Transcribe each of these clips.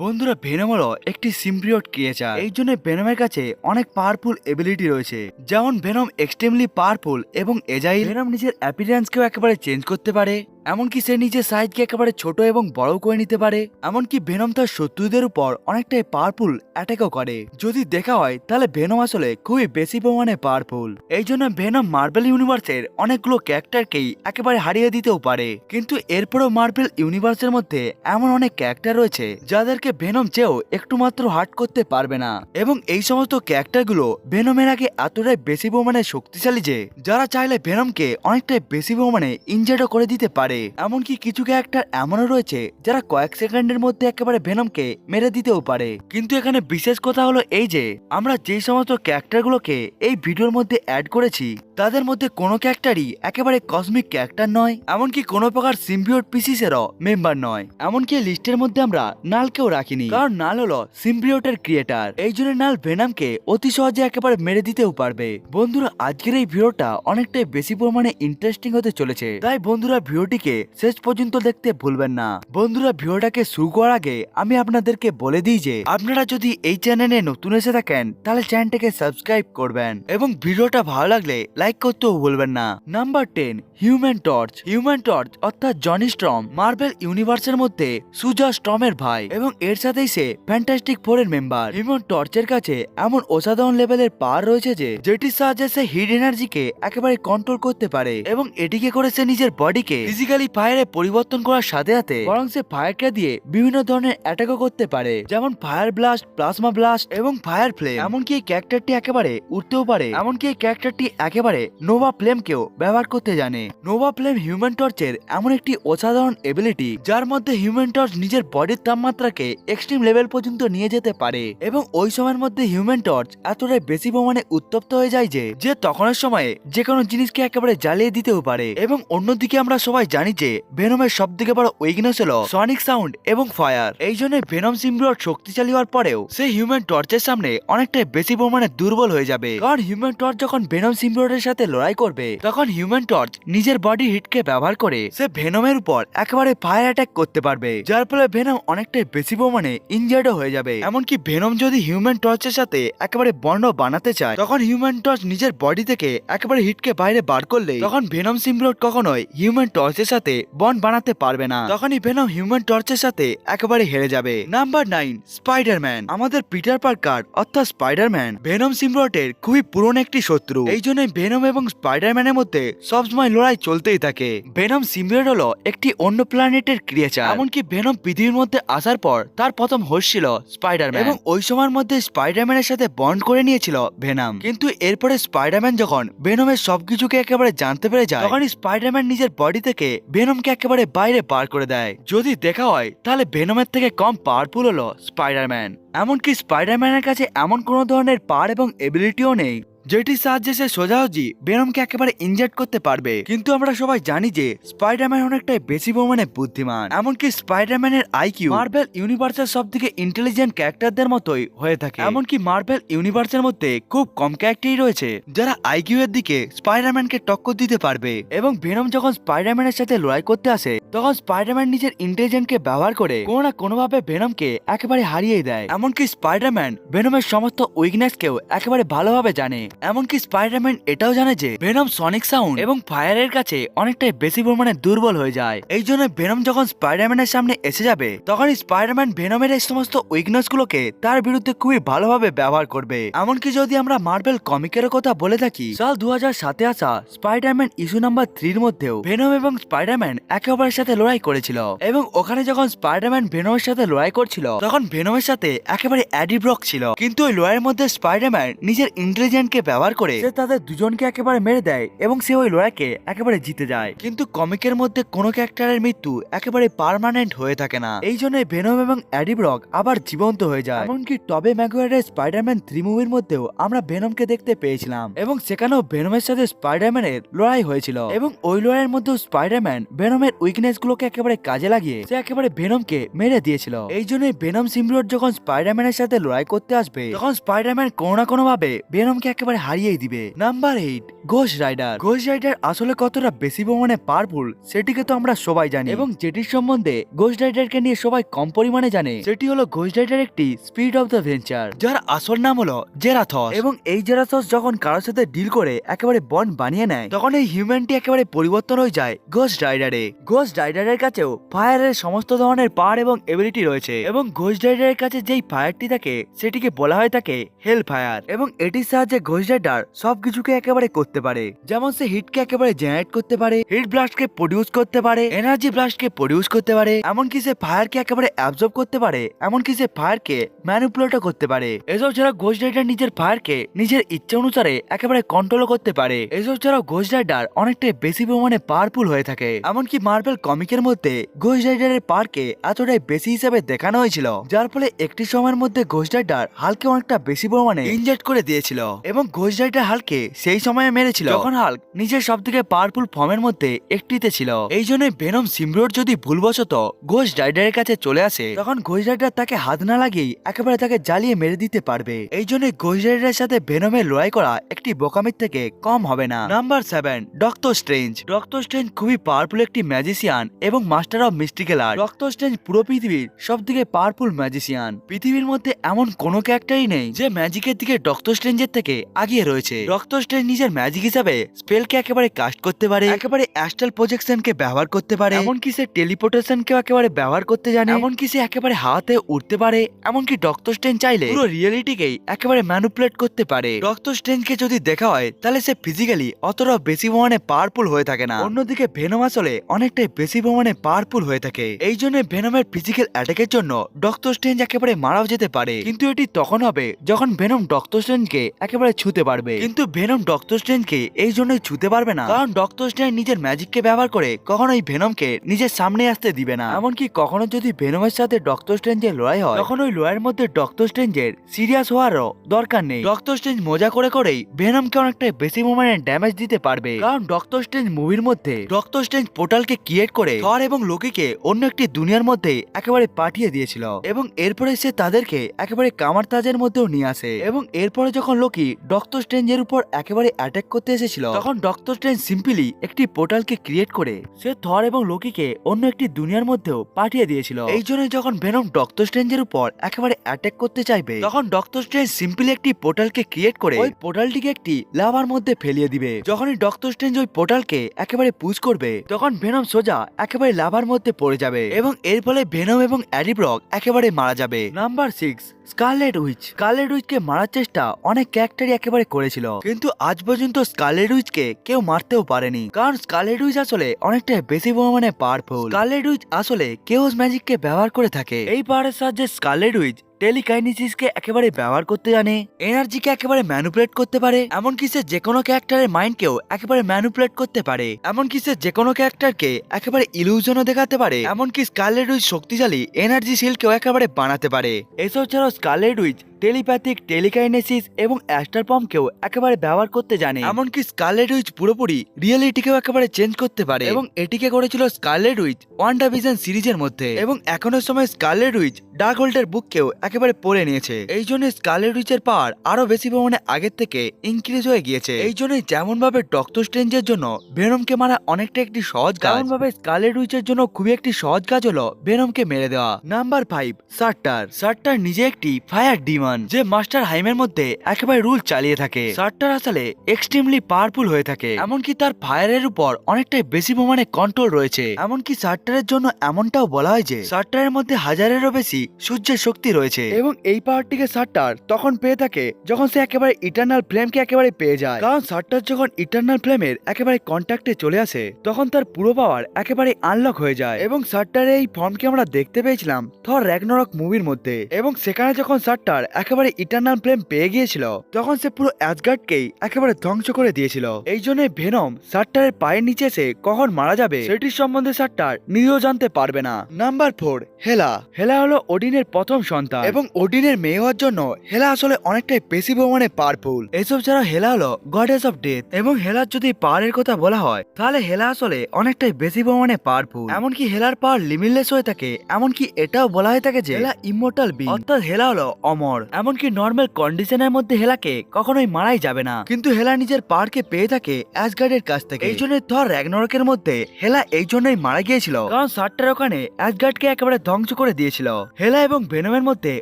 বন্ধুরা ভেনম হলো একটি সিম্প্রিয়ট ক্রিয়েচার এই জন্য ভেনমের কাছে অনেক পাওয়ারফুল এবিলিটি রয়েছে। যেমন ভেনম এক্সট্রিমলি পাওয়ারফুল এবং এজাইল ভেনম নিজের অ্যাপিয়ারেন্সকেও একেবারে চেঞ্জ করতে পারে। এমনকি সে নিজের সাইজকে একেবারে ছোট এবং বড় করে নিতে পারে। এমনকি ভেনম তার শত্রুদের উপর অনেকটাই পাওয়ারফুল অ্যাটাকও করে। যদি দেখা হয়, তাহলে ভেনম আসলে খুবই বেশি পরিমাণে পাওয়ারফুল এই জন্য ভেনম মার্বেল ইউনিভার্সের অনেকগুলো ক্যারেক্টারকেই একেবারে হারিয়ে দিতেও পারে। কিন্তু এরপরও মার্বেল ইউনিভার্সের মধ্যে এমন অনেক ক্যারেক্টার রয়েছে, যাদেরকে ভেনম চেয়েও একটু মাত্র হার্ট করতে পারবে না। এবং এই সমস্ত ক্যারেক্টারগুলো ভেনমের আগে এতটাই বেশি পরিমাণে শক্তিশালী যে, যারা চাইলে ভেনমকে অনেকটাই বেশি পরিমাণে ইনজার্ডও করে দিতে পারে। এমনকি কিছু ক্যারেক্টার এমনও রয়েছে, যারা কয়েক সেকেন্ডের মধ্যে একেবারে ভেনমকে মেরে দিতেও পারে। কিন্তু এখানে বিশেষ কথা হলো এই যে, আমরা যে সমস্ত ক্যারেক্টারগুলোকে এই ভিডিওর মধ্যে অ্যাড করেছি, তাদের মধ্যে কোনো ক্যারেক্টারই একেবারে কসমিক ক্যারেক্টার নয়, এমনকি কোনো প্রকার সিম্বিওট পিসিসেরও মেম্বার নয়। এমনকি লিস্টের মধ্যে আমরা নালকেও রাখিনি। কারণ নাল হলো সিম্বিওটের ক্রিয়েটার। এই জন্য নাল ভেনামকে অতি সহজে একেবারে মেরে দিতেও পারবে। বন্ধুরা, আজকের এই ভিডিওটা অনেকটাই বেশি পরিমাণে ইন্টারেস্টিং হতে চলেছে। তাই বন্ধুরা, ভিডিওটিকে শেষ পর্যন্ত দেখতে ভুলবেন না। বন্ধুরা, ভিডিওটাকে শুরু করার আগে আমি আপনাদেরকে বলে দিই যে, আপনারা যদি এই চ্যানেলে নতুন এসে থাকেন, তাহলে চ্যানেলটাকে সাবস্ক্রাইব করবেন এবং ভিডিওটা ভালো লাগলে লাইক করতেও ভুলবেন না। Number ten, human torch. Human torch অর্থাৎ জনি স্ট্রম, মার্বেল ইউনিভার্সের মধ্যে সুজা স্ট্রমের ভাই এবং এর সাথেই সে ফ্যান্টাস্টিক ফোরের মেম্বার হিউম্যান টর্চের কাছে এমন অসাধারণ লেভেলের পার রয়েছে যে, যেটির সাহায্যে সে হিট এনার্জিকে একেবারে কন্ট্রোল করতে পারে এবং এটিকে করে সে নিজের বডিকে ফিজিক্যালি ফায়ারে পরিবর্তন করার সাথে সাথে বরং সে ফায়ারকে দিয়ে বিভিন্ন ধরনের অ্যাটাকও করতে পারে, যেমন ফায়ার ব্লাস্ট প্লাজমা ব্লাস্ট এবং ফায়ার ফ্লেম এমনকি এই ক্যারেক্টারটি একেবারে উঠতেও পারে, এমনকি এই ক্যারেক্টারটি একেবারে নোভা ফ্লেমকেও ব্যবহার করতে জানে। নোভা ফ্লেম হিউম্যান টর্চের এমন একটি অসাধারণ এবিলিটি যার মধ্যে হিউম্যান টর্চ নিজের বডির তাপমাত্রাকে এক্সট্রিম লেভেল পর্যন্ত নিয়ে যেতে পারে। এবং ওই সময়ের মধ্যে হিউম্যান টর্চ এতটাই বেশি পরিমাণে উত্তপ্ত হয়ে যায় যে যে তখনের সময়ে যে কোনো জিনিসকে একেবারে জ্বালিয়ে দিতেও পারে। এবং অন্যদিকে আমরা সবাই জানি যে ভেনমের সব থেকে বড় উইকনেস হলো সনিক সাউন্ড এবং ফায়ার এই জন্য ভেনম সিম্বিওট শক্তিশালী হওয়ার পরেও সে হিউম্যান টর্চের সামনে অনেকটাই বেশি পরিমাণে দুর্বল হয়ে যাবে। কারণ হিউম্যান টর্চ যখন ভেনম সিম্বিওটের সাথে লড়াই করবে, তখন হিউম্যান টর্চ নিজের বডি হিটকে ব্যবহার করে সে ভেনমের উপর একেবারে ফায়ার অ্যাটাক করতে পারবে। যার ফলে ভেনম অনেকটাই বেশি পরিমাণে ইনজার্ডও হয়ে যাবে। এমনকি ভেনম যদি হিউম্যান টর্চের সাথে একেবারে বর্ণ বানাতে চায়, তখন হিউম্যান টর্চ নিজের বডি থেকে একেবারে হিটকে বাইরে বার করলে তখন ভেনম সিম্বিওট কখনোই হিউম্যান টর্চের সাথে বন্ড বানাতে পারবে না। তখনই ভেনম হিউম্যান টর্চের সাথে একেবারে হেরে যাবে। নাম্বার নাইন স্পাইডারম্যান আমাদের পিটার পার্কার অর্থাৎ স্পাইডারম্যান ভেনম সিম্বিওটের খুবই পুরনো একটি শত্রু। এই জন্যই ভেনম এবং স্পাইডারম্যানের মধ্যে সবসময় লড়াই চলতেই থাকে। ভেনম সিম্বিওট হলো একটি অন্য প্ল্যানেটের ক্রিয়েচার এমনকি ভেনম পৃথিবীর মধ্যে আসার পর তার প্রথম হোস ছিল স্পাইডারম্যান। এবং ওই সময়ের মধ্যে স্পাইডারম্যানের সাথে বন্ড করে নিয়েছিল ভেনাম। কিন্তু এরপরে স্পাইডারম্যান যখন ভেনমের সবকিছুকে একেবারে জানতে পেরে যায়, তখনই স্পাইডারম্যান নিজের বডি থেকে ভেনমকে একেবারে বাইরে বার করে দেয়। যদি দেখা হয়, তাহলে ভেনমের থেকে কম পাওয়ারফুল হলো স্পাইডারম্যান। এমনকি স্পাইডারম্যানের কাছে এমন কোনো ধরনের পার এবং এবিলিটিও নেই যেটির সাহায্যে সে সোজাসুজি বেনমকে একেবারে ইনজেক্ট করতে পারবে। কিন্তু আমরা সবাই জানি যে স্পাইডারম্যান অনেকটাই বেশি পরিমাণে বুদ্ধিমান। এমনকি স্পাইডারম্যানের আইকিউ মার্বেল ইউনিভার্সের সব থেকে ইন্টেলিজেন্ট ক্যারেক্টারদের মতোই হয়ে থাকে। এমনকি মার্বেল ইউনিভার্সের মধ্যে খুব কম ক্যারেক্টারই রয়েছে, যারা আইকিউ এর দিকে স্পাইডারম্যানকে টক্কর দিতে পারবে। এবং ভেনম যখন স্পাইডারম্যানের সাথে লড়াই করতে আসে, তখন স্পাইডারম্যান নিজের ইন্টেলিজেন্টকে ব্যবহার করে কোনো না কোনোভাবে ভেনমকে একেবারে হারিয়ে দেয়। এমনকি স্পাইডারম্যান বেনমের সমস্ত উইকনেসকেও একেবারে ভালোভাবে জানে। এমনকি স্পাইডারম্যান এটাও জানে যে ভেনম সনিক সাউন্ড এবং ফায়ারের কাছে অনেকটাই বেশি পরিমাণে দুর্বল হয়ে যায়। এই জন্য ভেনম যখন স্পাইডারম্যানের সামনে এসে যাবে, তখনই স্পাইডারম্যান ভেনমের এই সমস্ত উইকনেস গুলোকে তার বিরুদ্ধে খুবই ভালোভাবে ব্যবহার করবে। এমনকি যদি আমরা মার্বেল কমিকের কথা বলে থাকি, সাল দু সাতে আসা স্পাইডারম্যান ইস্যু নাম্বার থ্রির মধ্যেও ভেনম এবং স্পাইডারম্যান একে অপরের সাথে লড়াই করেছিল এবং ওখানে যখন স্পাইডারম্যান ভেনমের সাথে লড়াই করছিল, তখন ভেনমের সাথে একেবারে অ্যাডি ব্রক ছিল। কিন্তু ওই লড়াইয়ের মধ্যে স্পাইডারম্যান নিজের ইন্টেলিজেন্টকে ব্যবহার করে সে তাদের দুজনকে একেবারে মেরে দেয় এবং সে ওই লড়াইকে একেবারে জিতে যায়। কিন্তু কমিকের মধ্যে কোনো ক্যারেক্টারের মৃত্যু একেবারে পার্মানেন্ট হয়ে থাকে না। এই জন্য ভেনম এবং অ্যাডি ব্রক আবার জীবন্ত হয়ে যায়। এমনকি টবে ম্যাগুয়ারের স্পাইডারম্যান থ্রি মুভির মধ্যেও আমরা ভেনমকে দেখতে পেয়েছিলাম। এবং সেখানেও ভেনমের সাথে স্পাইডারম্যানের লড়াই হয়েছিল। এবং ওই লড়াইয়ের মধ্যেও স্পাইডারম্যান ভেনমের উইকনেস গুলোকে একেবারে কাজে লাগিয়ে সে একেবারে ভেনমকে মেরে দিয়েছিল। এই জন্যই ভেনম সিমব্রোট যখন স্পাইডারম্যানের সাথে লড়াই করতে আসবে তখন স্পাইডারম্যান কোনো না কোনো ভাবে ভেনমকে একেবারে একেবারে হারিয়েই দিবে। Number eight Ghosh rider Ghosh rider আসলে কতটা বেশি পরিমাণে পাওয়ারফুল সেটিকে তো আমরা সবাই জানি। এবং যেটির সম্বন্ধে ঘোষ রাইডারকে নিয়ে সবাই কম পরিমাণে জানে, সেটি হলো ঘোষ রাইডার একটি স্পিড অফ দ্য ভেঞ্চার যার আসল নাম হলো জেরাথস এবং এই জেরাথস যখন কারোর সাথে ডিল করে, একেবারে বন্ড বানিয়ে নেয়, তখন এই হিউম্যানটি একেবারে পরিবর্তন হয়ে যায় ঘোষ রাইডারে ঘোষ রাইডারের কাছেও ফায়ারের সমস্ত ধরনের পাওয়ার এবং এবিলিটি রয়েছে। এবং ঘোষ রাইডারের কাছে যেই ফায়ারটি থাকে, সেটিকে বলা হয় থাকে হেল ফায়ার এবং এটির সাহায্যে ঘোষ রাইডার সবকিছুকে একেবারে করতে পারে। যেমন সে হিটকে একেবারে জেনারেট করতে পারে হিট ব্লাস্টকে প্রডিউস করতে পারে এনার্জি ব্লাস্টকে প্রডিউস করতে পারে, এমনকি সে ফায়ারকে একেবারে অ্যাবজর্ব করতে পারে, এমনকি সে ফায়ারকে ম্যানিপুলেটও করতে পারে। এসব ছাড়া ঘোষ রাইডার নিজের ফায়ারকে নিজের ইচ্ছে অনুসারে একেবারে কন্ট্রোলও করতে পারে। এসব ছাড়াও ঘোষ রাইডার অনেকটাই বেশি পরিমাণে পাওয়ারফুল হয়ে থাকে। এমনকি মার্বেল কমিকের মধ্যে ঘোষ রাইডারের পাওয়ারকে এতটাই বেশি হিসেবে দেখানো হয়েছিল, যার ফলে একটি সময়ের মধ্যে ঘোষ রাইডার হালকে অনেকটা বেশি পরিমাণে ইনজেক্ট করে দিয়েছিল। এবং ঘোষ রাইডার হালকে সেই সময়ে মেরেছিল। যখন হাল্ক নিজের সব থেকে পাওয়ারফুল ফর্মের মধ্যে একটিতে ছিল। এই জন্য ভেনম সিমরোড যদি ভুলবশত ঘোষ রাইডারের কাছে চলে আসে, তখন ঘোষ রাইডার তাকে হাত না লাগিয়েই একেবারে তাকে জ্বালিয়ে মেরে দিতে পারবে। এই জন্য ঘোষ রাইডারের সাথে ভেনমের লড়াই করা একটি বোকামির থেকে কম হবে না। Number seven Doctor Strange Doctor Strange খুবই পাওয়ারফুল একটি ম্যাজিশিয়ান এবং master of mystical art Doctor Strange পুরো পৃথিবীর সব থেকে পাওয়ারফুল ম্যাজিশিয়ান পৃথিবীর মধ্যে এমন কোনো ক্যারেক্টারই নেই যে ম্যাজিকের দিকে ডক্টর স্ট্রেঞ্জের থেকে আগিয়ে রয়েছে। স্ট্রেঞ্জ নিজের ম্যাজিক হিসাবে স্পেলকে একেবারে কাস্ট করতে পারে, একেবারে অ্যাস্ট্রাল প্রজেকশনকে ব্যবহার করতে পারে, এমনকি সে টেলিপোর্টেশনকেও একেবারে ব্যবহার করতে জানে, এমনকি সে একেবারে হাতে উঠতে পারে, এমনকি ডক্টর স্ট্রেঞ্জ চাইলে পুরো রিয়েলিটিকেই একেবারে ম্যানুপুলেট করতে পারে। রক্ত ডক্টর স্ট্রেঞ্জকে যদি দেখা হয়, তাহলে সে ফিজিক্যালি অতটা বেশি পরিমাণে পাওয়ারফুল হয়ে থাকে না। অন্যদিকে ভেনম আসলে অনেকটাই বেশি পরিমাণে পাওয়ারফুল হয়ে থাকে। এই জন্য ভেনমের ফিজিক্যাল অ্যাটাকের জন্য ডক্টর স্ট্রেঞ্জ একেবারে মারাও যেতে পারে। কিন্তু এটি তখন হবে যখন ভেনম ডক্টর স্ট্রেঞ্জকে একেবারে ছুতে পারবে। কিন্তু ভেনম ডক্টর স্ট্রেঞ্জকে এই জন্যই ছুতে পারবে না। কারণ ডক্টর স্ট্রেঞ্জ নিজের ম্যাজিককে ব্যবহার করে কখনোই ভেনমকে নিজের সামনে আসতে দিবে না। এমনকি কখনো যদি ভেনমের সাথে ডক্টর স্ট্রেঞ্জের লড়াই হয়, তখন ওই লড়াইয়ের মধ্যে ডক্টর স্ট্রেঞ্জের সিরিয়াস হওয়ারও দরকার নেই। ডক্টর স্ট্রেঞ্জ মজা করে করেই ভেনমকে অনেকটা বেশি মোমেন্টে ড্যামেজ দিতে পারবে। কারণ ডক্টর স্ট্রেঞ্জ মুভির মধ্যে ডক্টর স্ট্রেঞ্জ পোর্টালকে ক্রিয়েট করে থর এবং লোকিকে অন্য একটি দুনিয়ার মধ্যে একেবারে পাঠিয়ে দিয়েছিল। এবং এরপরে সে তাদেরকে একেবারে কামার তাজের মধ্যেও নিয়ে আসে। এবং এরপরে যখন লোকি ডক্টর স্ট্রেঞ্জের উপর একেবারে অ্যাটাক করতে এসেছিল। তখন ডক্টর স্ট্রেঞ্জ সিম্পলি একটি পোর্টালকে ক্রিয়েট করে সে থর এবং লোকিকে অন্য একটি দুনিয়ার মধ্যেও পাঠিয়ে দিয়েছিল। এই জন্য যখন ভেনম ডক্টর স্ট্রেঞ্জের উপর একেবারে অ্যাটাক করতে চাইবে তখন ডক্টর স্ট্রেঞ্জ সিম্পলি একটি পোর্টালকে ক্রিয়েট করে ওই পোর্টালটিকে একটি লাভার মধ্যে ফেলিয়ে দিবে। যখনই ডক্টর স্ট্রেঞ্জ ওই পোর্টালকে একেবারে পুজ করবে তখন ভেনম সোজা একেবারে লাভার মধ্যে পড়ে যাবে এবং এর ফলে ভেনম এবং অ্যাডিব্রক একেবারে মারা যাবে। Number six Scarlet Witch, Scarlet উইচকে মারার চেষ্টা অনেক ক্যারেক্টারই একেবারে করেছিল। কিন্তু আজ পর্যন্ত স্কারলেট উইচকে কেউ মারতেও পারেনি। কারণ স্কারলেট উইচ আসলে অনেকটা বেশি পরিমাণে পাওয়ারফুল স্কারলেট উইচ আসলে ম্যাজিক ম্যাজিককে ব্যবহার করে থাকে। এই পাওয়ারের সাহায্যে স্কারলেট উইচ টেলিকাইনেসিসকে একেবারে ব্যবহার করতে জানে, এনার্জিকে একেবারে ম্যানুপুলেট করতে পারে, এমনকি সে যে কোনো ক্যারেক্টারের মাইন্ডকেও একেবারে ম্যানুপুলেট করতে পারে, এমনকি সে যে কোনো ক্যারেক্টারকে একেবারে ইলিউশনও দেখাতে পারে, এমনকি স্কারলেট উইচ শক্তিশালী এনার্জি শিলকেও একেবারে বানাতে পারে। এসব ছাড়াও স্কারলেট উইচ টেলিপ্যাথিক টেলিকাইনেসিস এবং অ্যাস্টারপমকেও একেবারে ব্যবহার করতে জানে। এমনকি স্কারলেট উইচ পুরোপুরি রিয়েলিটিকেও একেবারে চেঞ্জ করতে পারে। এবং এটিকে করেছিল স্কারলেট উইচ ওয়ান্ডা ভিশন সিরিজের মধ্যে। এবং এখনও সময় স্কারলেট উইচ ডার্ক হোল্ডের বুককেও একেবারে পড়ে নিয়েছে। এই জন্য স্কারলেট উইচের পাওয়ার আরও বেশি পরিমাণে আগের থেকে ইনক্রিজ হয়ে গিয়েছে। এই জন্যই যেমন ভাবে ডক্টর স্ট্রেঞ্জের জন্য ভেনমকে মারা অনেকটা একটি সহজ কাজ তেমন ভাবে স্কারলেট উইচের জন্য খুবই একটি সহজ কাজ হলো ভেনমকে মেরে দেওয়া। নাম্বার ফাইভ সার্টার সার্টার নিজে একটি ফায়ার ডিমন যে মাস্টার হাইমের মধ্যে একেবারে রুল চালিয়ে থাকে। সার্টার আসলে এক্সট্রিমলি পাওয়ারফুল হয়ে থাকে, এমনকি তার ফায়ারের উপর অনেকটাই বেশি পরিমাণে কন্ট্রোল রয়েছে। এমনকি সার্টারের জন্য এমনটাও বলা হয় যে, সার্টারের মধ্যে হাজারেরও বেশি সূর্যের শক্তি রয়েছে। এবং এই পাওয়ারটিকে সার্টার তখন পেয়ে থাকে যখন সে একেবারে ইটার্নাল ফ্লেমকে একেবারে পেয়ে যায়। কারণ সার্টার যখন ইটার্নাল ফ্লেমের একেবারে কন্ট্যাক্টে চলে আসে, তখন তার পুরো পাওয়ার একেবারে আনলক হয়ে যায়। এবং সার্টারের এই ফর্মকে আমরা দেখতে পেয়েছিলাম থর র্যাগনরক মুভির মধ্যে। এবং সেখানে যখন সার্টার একেবারে ইটার্নাল ফ্লেম পেয়ে গিয়েছিল, তখন সে পুরো অ্যাসগার্ডকেই একেবারে ধ্বংস করে দিয়েছিল। এই জন্য ভেনম সার্টারের পায়ের নিচে এসে কখন মারা যাবে, সেটির সম্বন্ধে সার্টার নিজেও জানতে পারবে না। নাম্বার ফোর হেলা। হেলা হলো ওডিনের প্রথম সন্তান এবং ওডিনের মেয়ে হওয়ার জন্য হেলা আসলে অনেকটাই বেশি পরিমাণে পাওয়ারফুল। এসব ছাড়া হেলা হলো গডেস অফ ডেথ এবং হেলার যদি পাওয়ারের কথা বলা হয়, তাহলে হেলা আসলে অনেকটাই বেশি পরিমাণে পাওয়ারফুল। এমনকি হেলার পাওয়ার লিমিটলেস হয়ে থাকে, এমনকি এটাও বলা হয়ে থাকে যে হেলা ইমোর্টাল বি অর্থাৎ হেলা হলো অমর। এমনকি নর্মাল কন্ডিশনের মধ্যে হেলাকে কখনোই মারাই যাবে না। কিন্তু হেলা নিজের পাওয়ারকে পেয়ে থাকে অ্যাসগার্ডের কাছ থেকে। এই জন্য থর র্যাগনরকের মধ্যে হেলা এই জন্যই মারা গিয়েছিল। কারণ সারটার ওখানে অ্যাসগার্ডকে একেবারে ধ্বংস করে দিয়েছিল। হেলা এবং ভেনমের মধ্যে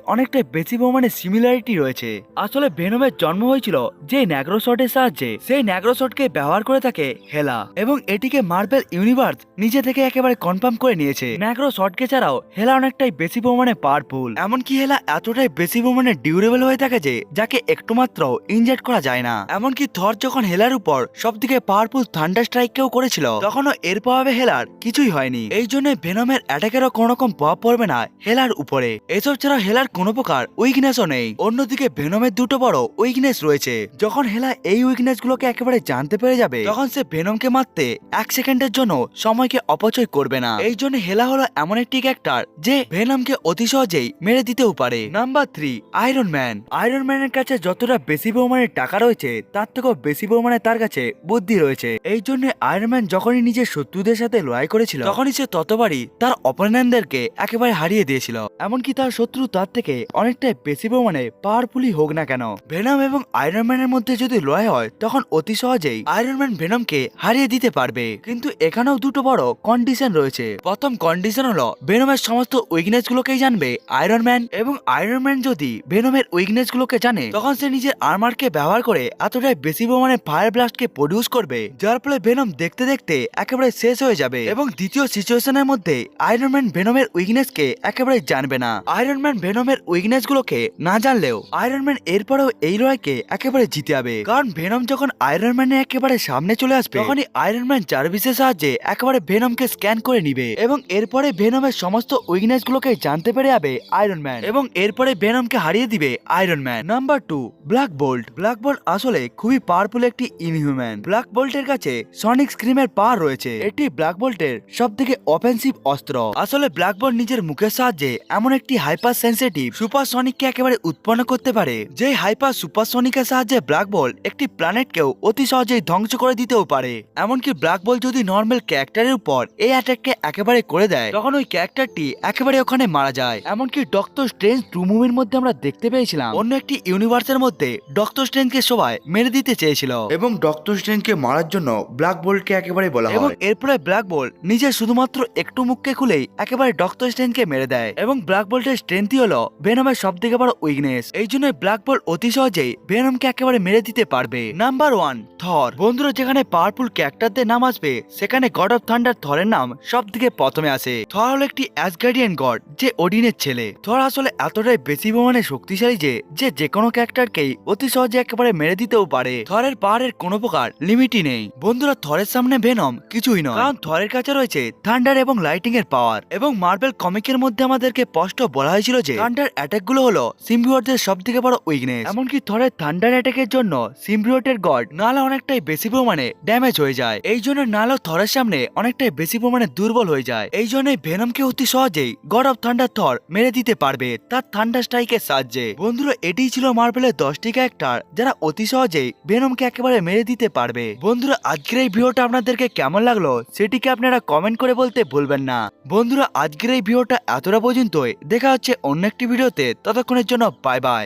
অনেকটাই বেশি পরিমাণে সিমিলারিটি রয়েছে। আসলে ভেনমের জন্ম হয়েছিল যে ন্যাগ্রোশটের সাহায্যে। সেই ন্যাগ্রোশটকে ব্যবহার করে থাকে হেলা এবং এটিকে মার্বেল ইউনিভার্স নিজে থেকে একেবারে কনফার্ম করে নিয়েছে। ন্যাগ্রো শটকে ছাড়াও হেলা অনেকটাই বেশি পরিমাণে পাওয়ারফুল এমনকি হেলা এতটাই বেশি পরিমাণে ডিউরেবল হয়ে থাকে যে, যাকে একটু মাত্র ইনজেক্ট করা যায় না। এমনকি থর যখন হেলার উপর সব থেকে পাওয়ারফুল থান্ডার স্ট্রাইককেও করেছিল, তখনও এর প্রভাবে হেলার কিছুই হয়নি। এই জন্য ভেনমের অ্যাটাকেরও কোনো রকম প্রভাব পড়বে না হেলার উপরে। এসব ছাড়া হেলার কোনো প্রকার উইকনেসও নেই। অন্যদিকে ভেনমের দুটো বড় উইকনেস রয়েছে। যখন হেলা এই উইকনেস গুলোকে একেবারে জানতে পেরে যাবে, তখন সে ভেনমকে মারতে এক সেকেন্ডের জন্য সময়কে অপচয় করবে না। এই জন্য হেলা হলো এমন একটি ক্যারেক্টার যে ভেনমকে অতি সহজেই মেরে দিতেও পারে। Number three Iron Man Iron ম্যানের কাছে যতটা বেশি পরিমাণে টাকা রয়েছে, তার থেকেও বেশি পরিমাণে তার কাছে বুদ্ধি রয়েছে। এই জন্য আয়রন ম্যান যখনই নিজের শত্রুদের সাথে লড়াই করেছিল, তখনই সে ততবারই তার অপোনেন্টদেরকে একেবারে হারিয়ে দিয়েছিল। এমনকি তার শত্রু তার থেকে অনেকটাই বেশি পরিমাণে পাওয়ারফুলি হোক না কেন। ভেনম এবং আয়রন ম্যানের মধ্যে যদি লড়াই হয়, তখন অতি সহজেই আয়রন ম্যান ভেনমকে হারিয়ে দিতে পারবে। কিন্তু এখানেও দুটো বড় কন্ডিশন রয়েছে। প্রথম কন্ডিশন হলো ভেনমের সমস্ত উইকনেস গুলোকেই জানবে আয়রন ম্যান এবং আয়রন ম্যান যদি ভেনমের উইকনেস গুলোকে জানে, তখন সে নিজের আর্মারকে ব্যবহার করে এতটাই বেশি পরিমাণে ফায়ার ব্লাস্টকে প্রডিউস করবে, যার ফলে ভেনম দেখতে দেখতে একেবারে শেষ হয়ে যাবে এবং দ্বিতীয় সিচুয়েশনের মধ্যে আয়রন ম্যান ভেনমের উইকনেসকে একেবারে জানবে না। আয়রন ম্যান ভেনমের উইকনেস গুলোকে না জানলেও আয়রন ম্যান এরপরেও এই লড়াইকে একেবারে জিতে যাবে। কারণ ভেনম যখন আয়রন ম্যানের একেবারে সামনে চলে আসবে, তখনই আয়রন ম্যান জার্ভিসের সাহায্যে একেবারে ভেনমকে স্ক্যান করে নিবে এবং এরপরে ভেনমের সমস্ত উইকনেস গুলোকে জানতে পেরে যাবে আয়রন ম্যান এবং এরপরে ভেনমকে হারিয়ে দিবে Iron Man number two Black Bolt Black Bolt আসলে খুবই পাওয়ারফুল একটি ইনহিউম্যান ব্ল্যাক বোল্টের কাছে সনিক স্ক্রিমের পাওয়ার রয়েছে। এটি ব্ল্যাক বোল্টের সব থেকে অফেন্সিভ অস্ত্র। আসলে ব্ল্যাক বোল্ট নিজের মুখের সাহায্যে এমন একটি হাইপার সেন্সিটিভ সুপার সনিককে একেবারে উৎপন্ন করতে পারে, যে হাইপার সুপার সনিকের সাহায্যে ব্ল্যাক বল একটি প্ল্যানেটকেও অতি সহজেই ধ্বংস করে দিতেও পারে। এমনকি ব্ল্যাক বল যদি নর্মাল ক্যারেক্টারের উপর এই অ্যাটাককে একেবারে করে দেয়, তখন ওই ক্যারেক্টারটি একেবারে ওখানে মারা যায়। এমনকি ডক্টর স্ট্রেঞ্জ টু মুভির মধ্যে আমরা দেখতে পেয়েছিলাম। অন্য একটি ইউনিভার্সের মধ্যে ডক্টর স্ট্রেঞ্জকে সবাই মেরে দিতে চেয়েছিল। এবং ডক্টর স্ট্রেঞ্জকে মারার জন্য ব্ল্যাক বোল্টকে একেবারে বলা হয়। এবং এরপরে ব্ল্যাক বোল্ট নিজের শুধুমাত্র একটু মুখকে খুলেই একেবারে ডক্টর স্ট্রেনকে মেরে দেয়। এবং ব্ল্যাক বোল্টের স্ট্রেংথই হলো ভেনমের সব থেকে বড় উইকনেস এই জন্য ব্ল্যাক বোল্ট অতি সহজেই ভেনমকে একেবারে মেরে দিতে পারবে। Number one Thor. বন্ধুরা যেখানে পাওয়ারফুল ক্যারেক্টারদের নাম আসবে সেখানে গড অফ থান্ডার থরের নাম সব থেকে প্রথমে আসে। থর হলো একটি অ্যাসগার্ডিয়ান গড যে ওডিনের ছেলে। থর আসলে এতটাই বেশি পরিমাণে শক্তিশালী যে যে যে কোনো ক্যারেক্টারকেই অতি সহজে একেবারে মেরে দিতেও পারে। থরের পাহাড়ের কোনো প্রকার লিমিটই নেই। বন্ধুরা, থরের সামনে ভেনম কিছুই নয়। কারণ থরের কাছে রয়েছে থান্ডার এবং লাইটিং এর পাওয়ার এবং মার্বেল কমিকের মধ্যে আমাদেরকে স্পষ্ট বলা হয়েছিল যে থান্ডার অ্যাটাকগুলো হলো সিম্বিওটদের সব থেকে বড় উইকনেস এমনকি থরের থান্ডার অ্যাটাকের জন্য সিম্বিওটের গড নালা অনেকটাই বেশি পরিমাণে ড্যামেজ হয়ে যায়। এই জন্য নালা থরের সামনে অনেকটাই বেশি পরিমাণে দুর্বল হয়ে যায়। এই জন্যই ভেনমকে অতি সহজেই গড অফ থান্ডার থর মেরে দিতে পারবে। তার থান্ডার স্ট্রাইকের সাহায্যে। বন্ধুরা এটি ছিল মার্বেলের দশটি ক্যারেক্টার যারা অতি সহজেই ভেনমকে একেবারে মেরে দিতে পারবে। বন্ধুরা, আজকের এই ভিডিওটা আপনাদেরকে কেমন লাগল সেটিকে আপনারা কমেন্ট করে বলতে ভুলবেন না। বন্ধুরা, আজকের এই ভিডিওটা এতটা পর্যন্তই। দেখা হচ্ছে অন্য একটি ভিডিওতে। ততক্ষণের জন্য বাই বাই।